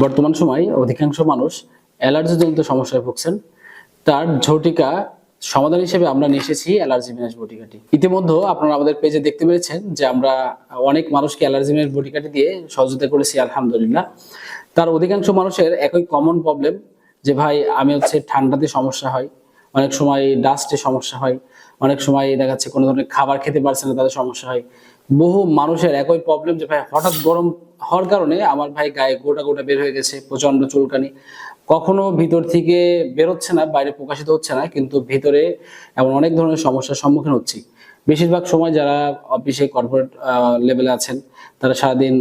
বর্তমান সময় অধিকাংশ মানুষ অ্যালার্জিজনিত সমস্যায় ভুগছেন। তার ঝটিকা সমাধান হিসেবে আমরা নিয়ে এসেছি অ্যালার্জি ম্যানেজ বটিকাটি ইতিমধ্যে আপনারা আমাদের পেজে দেখতে পেরেছেন যে আমরা অনেক মানুষকে অ্যালার্জি ম্যানেজ বটিকাটি দিয়ে সহযোগিতা করেছি, আলহামদুলিল্লাহ। তার অধিকাংশ মানুষের একই কমন প্রবলেম যে, ভাই, আমি হচ্ছে ঠান্ডাতে সমস্যা হয়। অনেক সময় ডাস্টে সমস্যা হয়, অনেক সময় দেখা যাচ্ছে কোনো ধরনের খাবার খেতে পারছে না, তাদের সমস্যা হয়। বহু মানুষের একই প্রবলেম যে ভাই, হঠাৎ গরম হওয়ার কারণে আমার ভাই গায়ে গোটা গোটা বের হয়ে গেছে প্রচণ্ড চুলকানি। কখনো ভিতর থেকে বেরোচ্ছে না, বাইরে প্রকাশিত হচ্ছে না, কিন্তু ভিতরে এমন অনেক ধরনের সমস্যার সম্মুখীন হচ্ছি। বেশিরভাগ সময় যারা অফিসে কর্পোরেট লেভেলে আছেন, তারা সারাদিন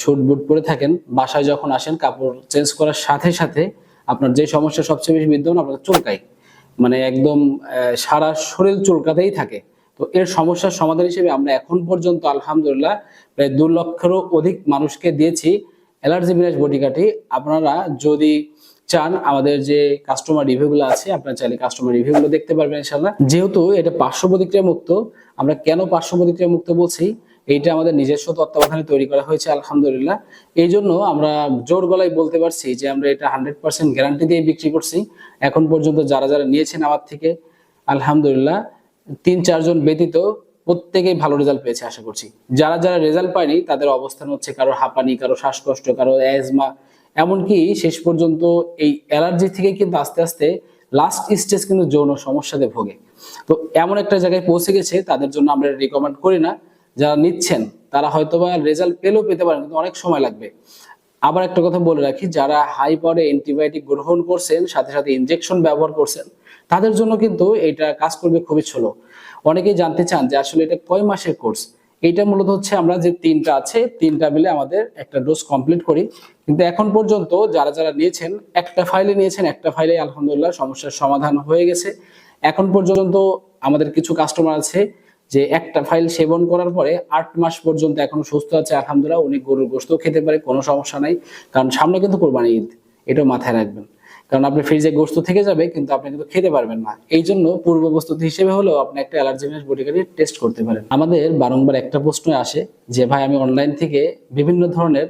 শুট বুট পরে থাকেন, বাসায় যখন আসেন, কাপড় চেঞ্জ করার সাথে সাথে আপনার যে সমস্যা সবচেয়ে বেশি বিদ্যমান, আপনার চুলকায়। মানে একদম সারা শরীর চুলকাতেই থাকে। তো এর সমস্যার সমাধান হিসেবে আমরা এখন পর্যন্ত আলহামদুলিল্লাহ প্রায় দু লক্ষেরও অধিক মানুষকে দিয়েছি অ্যালার্জি বিনাশ বটিকাটি আপনারা যদি চান আমাদের যে কাস্টমার রিভিউগুলো আছে, আপনারা চাইলে কাস্টমার রিভিউগুলো দেখতে পারবেন ইনশাল্লাহ যেহেতু এটা পার্শ্ব প্রতিক্রিয়া মুক্ত, আমরা কেন পার্শ্ব প্রতিক্রিয়া মুক্ত বলছি? এইটা আমাদের নিজস্ব তত্ত্বাবধানে তৈরি করা হয়েছে, আলহামদুলিল্লাহ। এই জন্য আমরা জোর গলায় বলতে পারছি যে আমরা এটা হান্ড্রেড পার্সেন্ট গ্যারান্টি দিয়ে বিক্রি করছি। এখন পর্যন্ত যারা যারা নিয়েছেন আমার থেকে, আলহামদুলিল্লাহ, তিন চারজন ব্যতীত প্রত্যেকেই ভালো রেজাল্ট পেয়েছে আশা করছি। যারা যারা রেজাল্ট পায়নি, তাদের অবস্থান হচ্ছে কারও হাঁপানি, কারও শ্বাসকষ্ট, কারও অ্যাজমা। এমনকি শেষ পর্যন্ত এই অ্যালার্জি থেকে কিন্তু আস্তে আস্তে লাস্ট স্টেজ কিন্তু যৌন সমস্যাতে ভোগে। তো এমন একটা জায়গায় পৌঁছে গেছে, তাদের জন্য আমরা রিকমেন্ড করি না। যারা নিচ্ছেন, তারা হয়তোবা রেজাল্ট পেলেও পেতে পারেন, কিন্তু অনেক সময় লাগবে। আবার একটা কথা বলে রাখি, যারা হাই পাওয়ারে অ্যান্টিবায়োটিক গ্রহণ করছেন, সাথে সাথে ইনজেকশন ব্যবহার করছেন, তাদের জন্য কিন্তু এটা কাজ করবে খুবই ছোলো অনেকেই জানতে চান যে আসলে এটা কয় মাসের কোর্স এটা মূলত হচ্ছে আমরা যে তিনটা আছে, তিনটা মিলে আমাদের একটা ডোজ কমপ্লিট করি। কিন্তু এখন পর্যন্ত যারা যারা নিয়েছেন, একটা ফাইলে নিয়েছেন, একটা ফাইলে আলহামদুলিল্লাহ সমস্যার সমাধান হয়ে গেছে। এখন পর্যন্ত আমাদের কিছু কাস্টমার আছে যে একটা ফাইল সেবন করার পরে আট মাস পর্যন্ত এখনও সুস্থ আছে, আলহামদুলিল্লাহ। উনি গরুর গোস্ত খেতে পারে, কোনো সমস্যা নাই। কারণ সামনে কিন্তু কোরবানি ঈদ, এটাও মাথায় রাখবেন। কারণ আপনি ফ্রিজে গোস্ত থেকে যাবে, কিন্তু আপনি কিন্তু খেতে পারবেন না। এই জন্য পূর্ব প্রস্তুতি হিসেবে হলেও আপনি একটা অ্যালার্জি বিনাশ বটিকাটি টেস্ট করতে পারেন। আমাদের বারংবার একটা প্রশ্ন আসে যে, ভাই, আমি অনলাইন থেকে বিভিন্ন ধরনের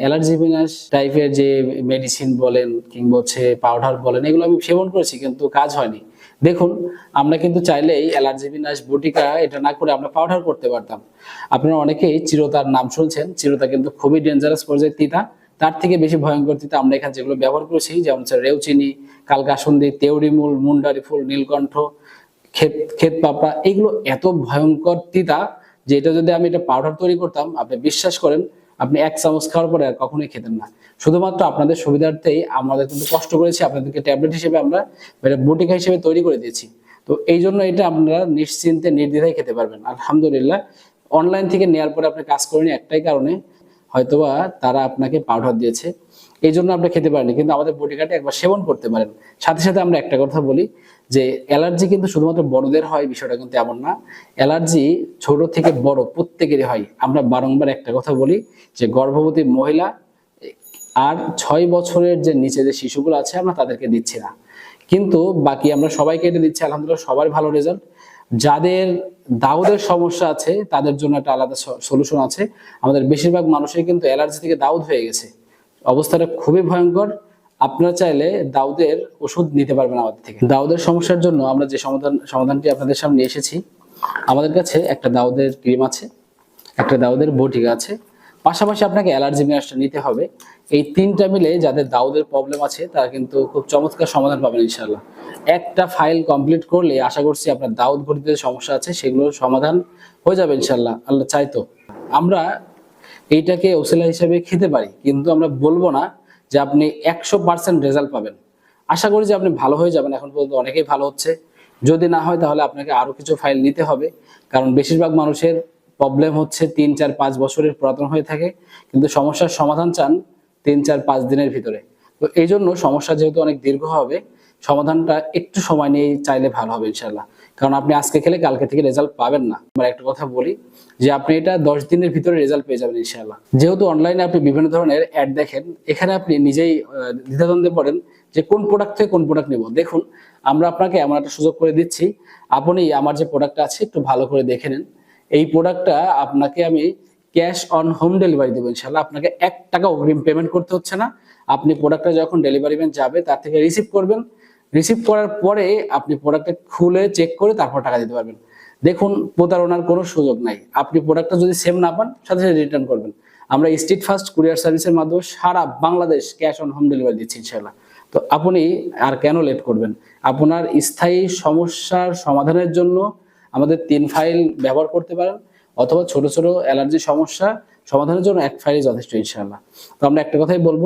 অ্যালার্জি বিনাশ টাইপের যে মেডিসিন বলেন কিংবা হচ্ছে পাউডার বলেন, এগুলো আমি সেবন করেছি, কিন্তু কাজ হয়নি। দেখুন, আমরা কিন্তু চাইলেই অ্যালার্জি বিনাশ বটিকা এটা না করে আমরা পাউডার করতে পারতাম। আপনারা অনেকেই চিরতার নাম শুনছেন, চিরতা কিন্তু খুবই ডেঞ্জারাস পর্যায়ে তিতা তার থেকে বেশি ভয়ঙ্কর তিতা আমরা এখানে যেগুলো ব্যবহার করেছি, যেমন হচ্ছে রেউচিনি, কালকাসন্দি তেওড়িমূল মুন্ডারি ফুল, নীলকণ্ঠ, ক্ষেত ক্ষেত পাপড়া, এগুলো এত ভয়ঙ্কর তিতা যে এটা যদি আমি এটা পাউডার তৈরি করতাম, আপনি বিশ্বাস করেন আপনি এক চামচ খাওয়ার পরে আর কখনোই খেতেন না। শুধুমাত্র আপনাদের সুবিধার্থেই আমাদের কিন্তু কষ্ট করেছি, আপনাদেরকে ট্যাবলেট হিসেবে আমরা এটা বটিকা হিসেবে তৈরি করে দিয়েছি। তো এই জন্য এটা আপনারা নিশ্চিন্তে, নির্দ্বিধায় খেতে পারবেন। আলহামদুলিল্লাহ অনলাইন থেকে নেওয়ার পরে আপনি কাজ করেনি একটাই কারণে, হয়তোবা তারা আপনাকে পাউডার দিয়েছে। এই জন্য আপনি খেতে পারেনি, কিন্তু আমাদের বটিকাটা একবার সেবন করতে পারেন। সাথে সাথে আমরা একটা কথা বলি যে, অ্যালার্জি কিন্তু শুধুমাত্র বড়দের হয় বিষয়টা কিন্তু এমন না। অ্যালার্জি ছোট থেকে বড় প্রত্যেকেরই হয়। আমরা বারংবার একটা কথা বলি যে, গর্ভবতী মহিলা, আর ছয় বছরের যে নিচে যে শিশুগুলো আছে, আমরা তাদেরকে দিচ্ছি না। কিন্তু বাকি আমরা সবাইকে এটা দিচ্ছি, আলহামদুলিল্লাহ সবার ভালো রেজাল্ট যাদের দাউদের সমস্যা আছে, তাদের জন্য একটা আলাদা সলিউশন আছে। আমাদের বেশিরভাগ মানুষের কিন্তু অ্যালার্জি থেকে দাউদ হয়ে গেছে। অবস্থাটা খুবই ভয়ঙ্কর। আপনারা চাইলে দাউদের ওষুধ নিতে পারবেন আমাদের থেকে। দাউদের সমস্যার জন্য আমরা যে সমাধান, সমাধানটি আপনাদের সামনে এসেছি, আমাদের কাছে একটা দাউদের ক্রিম আছে, একটা দাউদের বটিকা আছে। পাশাপাশি আপনাকে অ্যালার্জি মেয়াসটা নিতে হবে। এই তিনটা মিলে যাদের দাউদের প্রবলেম আছে, তারা কিন্তু খুব চমৎকার সমাধান পাবেন ইনশাল্লাহ একটা ফাইল কমপ্লিট করলে আশা করছি আপনার দাউদ ঘটিত সমস্যা আছে, সেগুলোর সমাধান হয়ে যাবে ইনশাল্লাহ আল্লাহ চাইতো। আমরা এইটাকে ওসিলা হিসেবে খেতে পারি, কিন্তু আমরা বলব না যে আপনি একশো পার্সেন্ট রেজাল্ট পাবেন। আশা করি যে আপনি ভালো হয়ে যাবেন, এখন পর্যন্ত অনেকেই ভালো হচ্ছে। যদি না হয় তাহলে আপনাকে আরও কিছু ফাইল নিতে হবে, কারণ বেশিরভাগ মানুষের প্রবলেম হচ্ছে তিন, চার, পাঁচ বছরের পুরাতন হয়ে থাকে, কিন্তু সমস্যার সমাধান চান তিন, চার, পাঁচ দিনের ভিতরে। তো এই জন্য সমস্যা যেহেতু অনেক দীর্ঘ হবে সমাধানটা একটু সময় নিয়ে চাইলে ভালো হবে ইনশাল্লাহ কারণ আপনি আজকে খেলে কালকে থেকে রেজাল্ট পাবেন না। আমার একটা কথা বলি, যে আপনি এটা দশ দিনের ভিতরে রেজাল্ট পেয়ে যাবেন ইনশাল্লাহ যেহেতু অনলাইনে আপনি বিভিন্ন ধরনের অ্যাড দেখেন, এখানে আপনি নিজেই দ্বিধাদ্বন্দ্বে পড়েন যে কোন প্রোডাক্ট থেকে কোন প্রোডাক্ট নেব। দেখুন, আমরা আপনাকে এমন একটা সুযোগ করে দিচ্ছি, আপনি আমার যে প্রোডাক্টটা আছে একটু ভালো করে দেখে নেন। এই প্রোডাক্টটা আপনাকে আমি ক্যাশ অন হোম ডেলিভারি দেবো ইনশাল্লাহ আপনাকে এক টাকা অগ্রিম পেমেন্ট করতে হচ্ছে না। আপনি প্রোডাক্টটা যখন ডেলিভারি ম্যান যাবে, তার থেকে রিসিভ করবেন। রিসিভ করার পরে আপনি প্রোডাক্টটা খুলে চেক করে তারপর টাকা দিতে পারবেন। দেখুন, প্রতারণার কোনো সুযোগ নাই। আপনি প্রোডাক্টটা যদি সেম না পান, সাথে সাথে রিটার্ন করবেন। আমরা স্ট্রিট ফাস্ট কুরিয়ার সার্ভিসের মাধ্যমে সারা Bangladesh cash on home delivery দিচ্ছি ইনশাল্লাহ তো আপনি আর কেন লেট করবেন? আপনার স্থায়ী সমস্যার সমাধানের জন্য আমাদের তিন ফাইল ব্যবহার করতে পারেন, অথবা ছোট ছোট অ্যালার্জি সমস্যা, সমাধানের জন্য এক ফাইলই যথেষ্ট ইনশাল্লাহ তো আমরা একটা কথাই বলব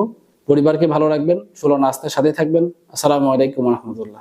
পরিবারকে ভালো রাখবেন ষোলো নাস্তার সাথে থাকবেন। আসসালামু আলাইকুম রহমতুল্লাহ।